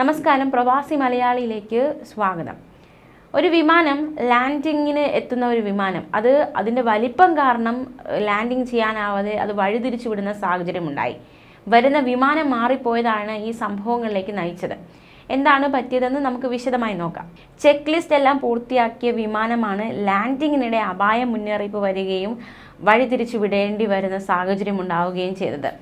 നമസ്കാരം പ്രവാസി മലയാളിയിലേക്ക് സ്വാഗതം. ഒരു വിമാനം ലാൻഡിങ്ങിന് എത്തുന്ന ഒരു വിമാനം അത് അതിന്റെ വലിപ്പം കാരണം ലാൻഡിങ് ചെയ്യാനാവാതെ അത് വഴിതിരിച്ചു വിടുന്ന സാഹചര്യമുണ്ടായി. വരുന്ന വിമാനം മാറിപ്പോയതാണ് ഈ സംഭവങ്ങളിലേക്ക് നയിച്ചത്. എന്താണ് പറ്റിയതെന്ന് നമുക്ക് വിശദമായി നോക്കാം. ചെക്ക് ലിസ്റ്റ് എല്ലാം പൂർത്തിയാക്കിയ വിമാനമാണ് ലാൻഡിങ്ങിനിടെ അപായ മുന്നറിയിപ്പ് വരികയും വഴിതിരിച്ചു വിടേണ്ടി വരുന്ന സാഹചര്യം ഉണ്ടാവുകയും ചെയ്തത്.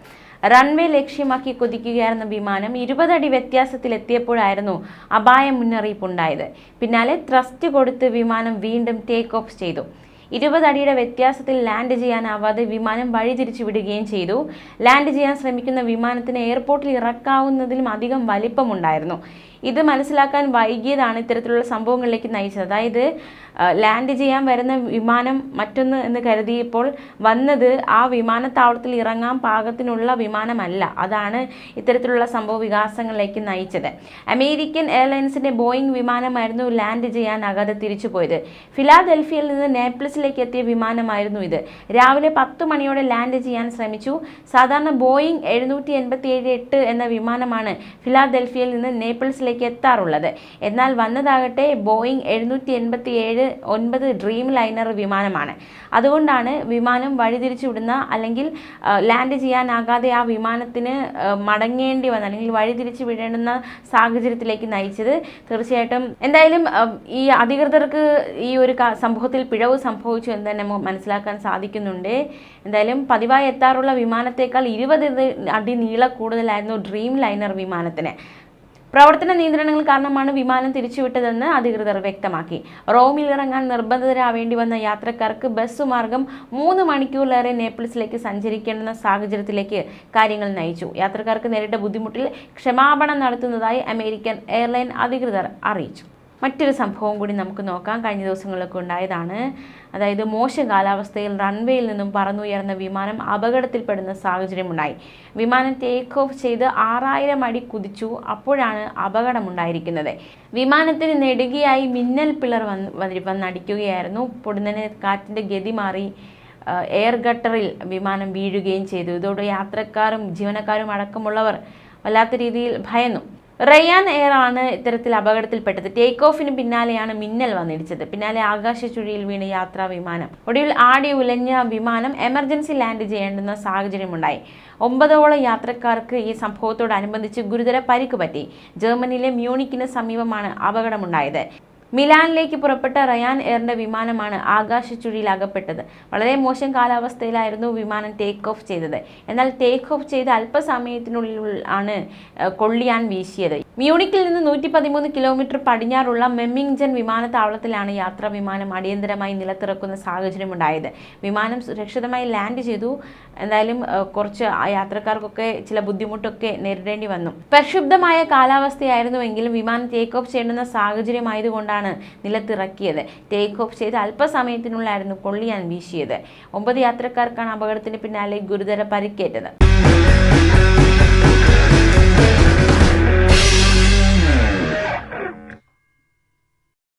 റൺവേ ലക്ഷ്യമാക്കി കുതിക്കുകയായിരുന്ന വിമാനം ഇരുപതടി വ്യത്യാസത്തിലെത്തിയപ്പോഴായിരുന്നു അപായ മുന്നറിയിപ്പ് ഉണ്ടായത് പിന്നാലെ ത്രസ്റ്റ് കൊടുത്ത് വിമാനം വീണ്ടും ടേക്ക് ഓഫ് ചെയ്തു. ഇരുപതടിയുടെ വ്യത്യാസത്തിൽ ലാൻഡ് ചെയ്യാനാവാതെ വിമാനം വഴിതിരിച്ചു വിടുകയും ചെയ്തു. ലാൻഡ് ചെയ്യാൻ ശ്രമിക്കുന്ന വിമാനത്തിന് എയർപോർട്ടിൽ ഇറക്കാവുന്നതിലും അധികം വലിപ്പമുണ്ടായിരുന്നു. ഇത് മനസ്സിലാക്കാൻ വൈകിയതാണ് ഇത്തരത്തിലുള്ള സംഭവങ്ങളിലേക്ക് നയിച്ചത്. അതായത് ലാൻഡ് ചെയ്യാൻ വരുന്ന വിമാനം മറ്റൊന്ന് എന്ന് കരുതിയപ്പോൾ വന്നത് ആ വിമാനത്താവളത്തിൽ ഇറങ്ങാൻ പാകത്തിനുള്ള വിമാനമല്ല. അതാണ് ഇത്തരത്തിലുള്ള സംഭവ വികാസങ്ങളിലേക്ക് നയിച്ചത്. അമേരിക്കൻ എയർലൈൻസിന്റെ ബോയിങ് വിമാനമായിരുന്നു ലാൻഡ് ചെയ്യാനാകാതെ തിരിച്ചുപോയത് ഫിലാഡൽഫിയയിൽ നിന്ന് നേപ്പിൾസിലേക്ക് എത്തിയ വിമാനമായിരുന്നു ഇത്. രാവിലെ പത്ത് മണിയോടെ ലാൻഡ് ചെയ്യാൻ ശ്രമിച്ചു. സാധാരണ ബോയിങ് എഴുന്നൂറ്റി എൺപത്തി ഏഴ് എട്ട് എന്ന വിമാനമാണ് ഫിലാഡൽഫിയയിൽ നിന്ന് നേപ്പിൾസിലേക്ക് എത്താറുള്ളത്. എന്നാൽ വന്നതാകട്ടെ ബോയിങ് എഴുന്നൂറ്റി എൺപത്തി ഏഴ് ഒൻപത് ഡ്രീം ലൈനർ വിമാനമാണ്. അതുകൊണ്ടാണ് വിമാനം വഴിതിരിച്ചുവിടുന്ന അല്ലെങ്കിൽ ലാൻഡ് ചെയ്യാനാകാതെ ആ വിമാനത്തിന് മടങ്ങേണ്ടി വന്ന അല്ലെങ്കിൽ വഴിതിരിച്ചു വിടേണ്ടുന്ന സാഹചര്യത്തിലേക്ക് നയിച്ചത് തീർച്ചയായിട്ടും എന്തായാലും ഈ അധികൃതർക്ക് ഈ ഒരു സംഭവത്തിൽ പിഴവ് സംഭവിച്ചു എന്ന് തന്നെ മനസ്സിലാക്കാൻ സാധിക്കുന്നുണ്ട്. എന്തായാലും പതിവായി എത്താറുള്ള വിമാനത്തേക്കാൾ ഇരുപത് അടി നീള കൂടുതലായിരുന്നു ഡ്രീം ലൈനർ വിമാനത്തിന്. പ്രവർത്തന നിയന്ത്രണങ്ങൾ കാരണമാണ് വിമാനം തിരിച്ചുവിട്ടതെന്ന് അധികൃതർ വ്യക്തമാക്കി. റോമിൽ ഇറങ്ങാൻ നിർബന്ധിതരാവേണ്ടി വന്ന യാത്രക്കാർക്ക് ബസ് മാർഗം മൂന്ന് മണിക്കൂറിലേറെ നേപ്പിൾസിലേക്ക് സഞ്ചരിക്കേണ്ടുന്ന സാഹചര്യത്തിലേക്ക് കാര്യങ്ങൾ നയിച്ചു. യാത്രക്കാർക്ക് നേരിട്ട ബുദ്ധിമുട്ടിൽ ക്ഷമാപണം നടത്തുന്നതായി അമേരിക്കൻ എയർലൈൻ അധികൃതർ അറിയിച്ചു. മറ്റൊരു സംഭവം കൂടി നമുക്ക് നോക്കാം. കഴിഞ്ഞ ദിവസങ്ങളിലൊക്കെ ഉണ്ടായതാണ്. അതായത് മോശം കാലാവസ്ഥയിൽ റൺവേയിൽ നിന്നും പറന്നുയർന്ന വിമാനം അപകടത്തിൽപ്പെടുന്ന സാഹചര്യമുണ്ടായി. വിമാനം ടേക്ക് ഓഫ് ചെയ്ത് ആറായിരം അടി കുതിച്ചു. അപ്പോഴാണ് അപകടമുണ്ടായിരിക്കുന്നത്. വിമാനത്തിന് നെടുകയായി മിന്നൽ പിളർ വന്ന് വന്ന് വന്നടിക്കുകയായിരുന്നു. പൊടുന്നനെ കാറ്റിന്റെ ഗതി മാറി എയർ ഗട്ടറിൽ വിമാനം വീഴുകയും ചെയ്തു. ഇതോടെ യാത്രക്കാരും ജീവനക്കാരും അടക്കമുള്ളവർ വല്ലാത്ത രീതിയിൽ ഭയന്നു. റയാൻ എയർ ആണ് ഇത്തരത്തിൽ അപകടത്തിൽപ്പെട്ടത്. ടേക്ക് ഓഫിന് പിന്നാലെയാണ് മിന്നൽ വന്നിടിച്ചത്. പിന്നാലെ ആകാശ ചുഴിയിൽ വീണ് യാത്രാ വിമാനം. ഒടുവിൽ ആടി ഉലഞ്ഞ വിമാനം എമർജൻസി ലാൻഡ് ചെയ്യേണ്ടുന്ന സാഹചര്യമുണ്ടായി. ഒമ്പതോളം യാത്രക്കാർക്ക് ഈ സംഭവത്തോടനുബന്ധിച്ച് ഗുരുതര പരിക്ക് പറ്റി. ജർമ്മനിയിലെ മ്യൂണിക്കിന് സമീപമാണ് അപകടമുണ്ടായത്. മിലാനിലേക്ക് പുറപ്പെട്ട റയാൻ എയറിന്റെ വിമാനമാണ് ആകാശ ചുഴിയിൽ അകപ്പെട്ടത് വളരെ മോശം കാലാവസ്ഥയിലായിരുന്നു വിമാനം ടേക്ക് ഓഫ് ചെയ്തത്. എന്നാൽ ടേക്ക് ഓഫ് ചെയ്ത് അല്പസമയത്തിനുള്ളിൽ ആണ് കൊള്ളിയാൻ വീശിയത്. മ്യൂണിക്കിൽ നിന്ന് നൂറ്റി പതിമൂന്ന് കിലോമീറ്റർ പടിഞ്ഞാറുള്ള മെമ്മിങ്ജൻ വിമാനത്താവളത്തിലാണ് യാത്രാ വിമാനം അടിയന്തരമായി നിലത്തിറക്കുന്ന സാഹചര്യമുണ്ടായത്. വിമാനം സുരക്ഷിതമായി ലാൻഡ് ചെയ്തു. എന്തായാലും കുറച്ച് യാത്രക്കാർക്കൊക്കെ ചില ബുദ്ധിമുട്ടൊക്കെ നേരിടേണ്ടി വന്നു. പ്രക്ഷുബ്ധമായ കാലാവസ്ഥയായിരുന്നുവെങ്കിലും വിമാനം ടേക്ക് ഓഫ് ചെയ്യേണ്ടുന്ന സാഹചര്യമായതുകൊണ്ടാണ് നിലത്തിറക്കിയത്. ടേക്ക് ഓഫ് ചെയ്ത് അല്പസമയത്തിനുള്ളിലായിരുന്നു കൊള്ളിയാൻ വീശിയത്. ഒമ്പത് യാത്രക്കാർക്കാണ് അപകടത്തിന് പിന്നാലെ ഗുരുതര പരിക്കേറ്റത്.